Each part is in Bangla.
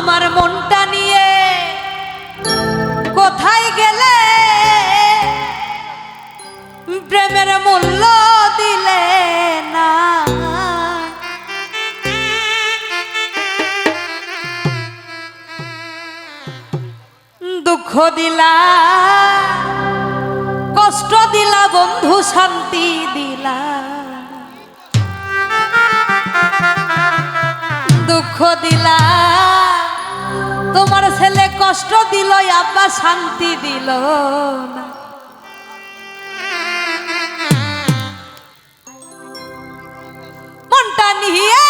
আমার মনটা নিয়ে। কোথায় গেলে? প্রেমের মূল্য দিলে না। দুঃখ দিলা, কষ্ট দিলা, বন্ধু শান্তি দিলা। দুঃখ দিলা কষ্ট দিল আব্বা শান্তি দিল মনটা নিয়ে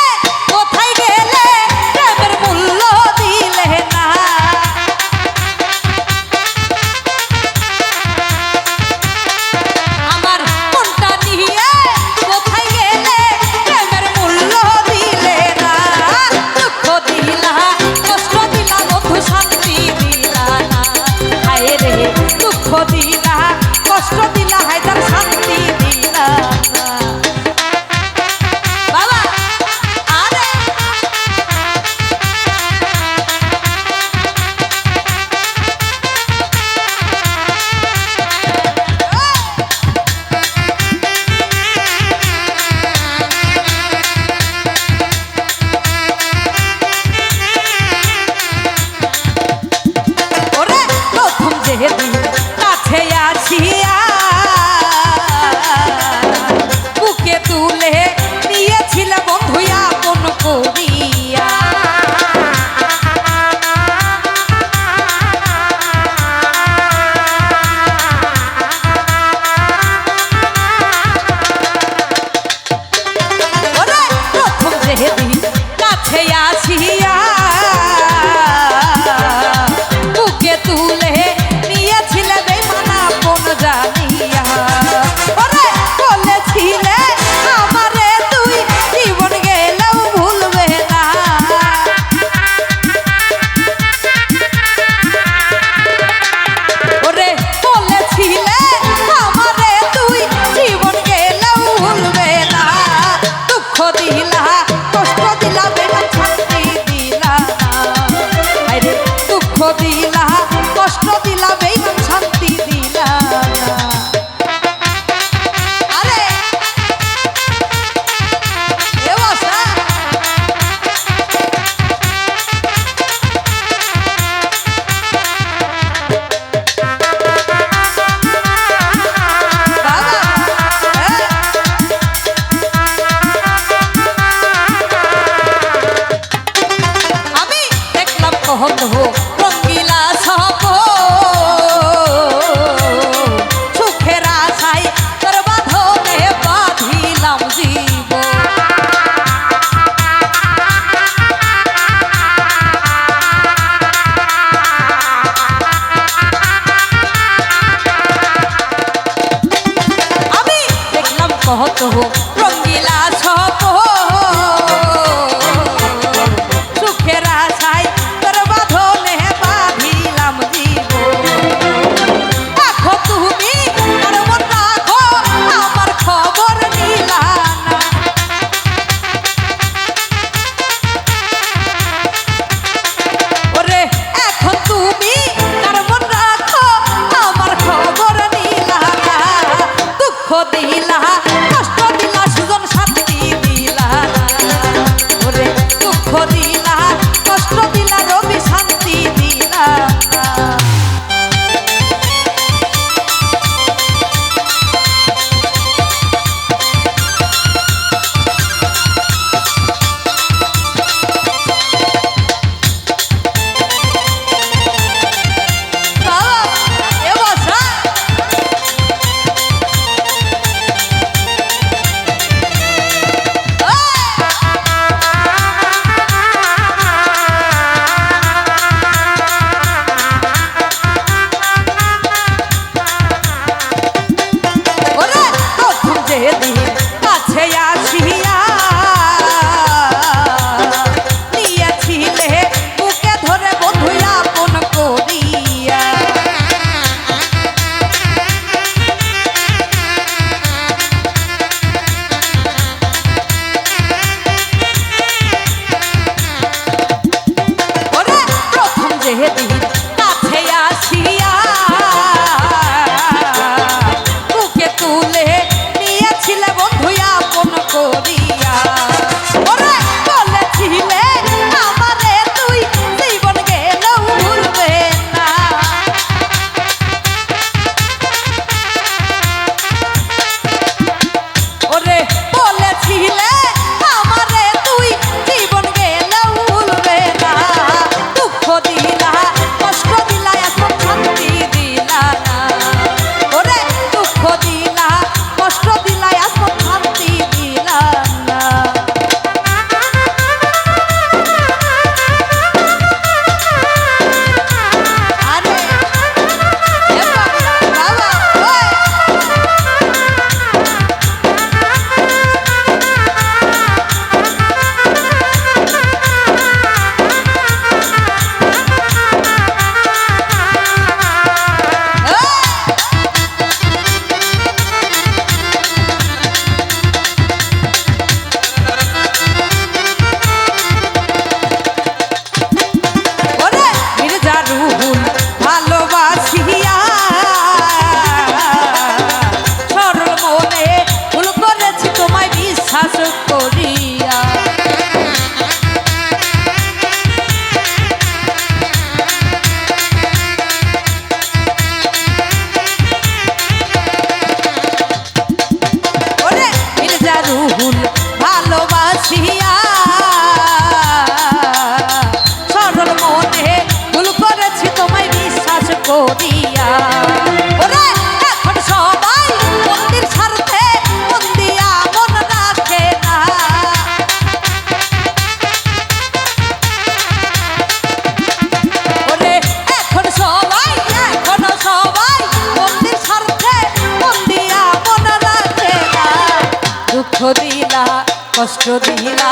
কষ্ট দিলা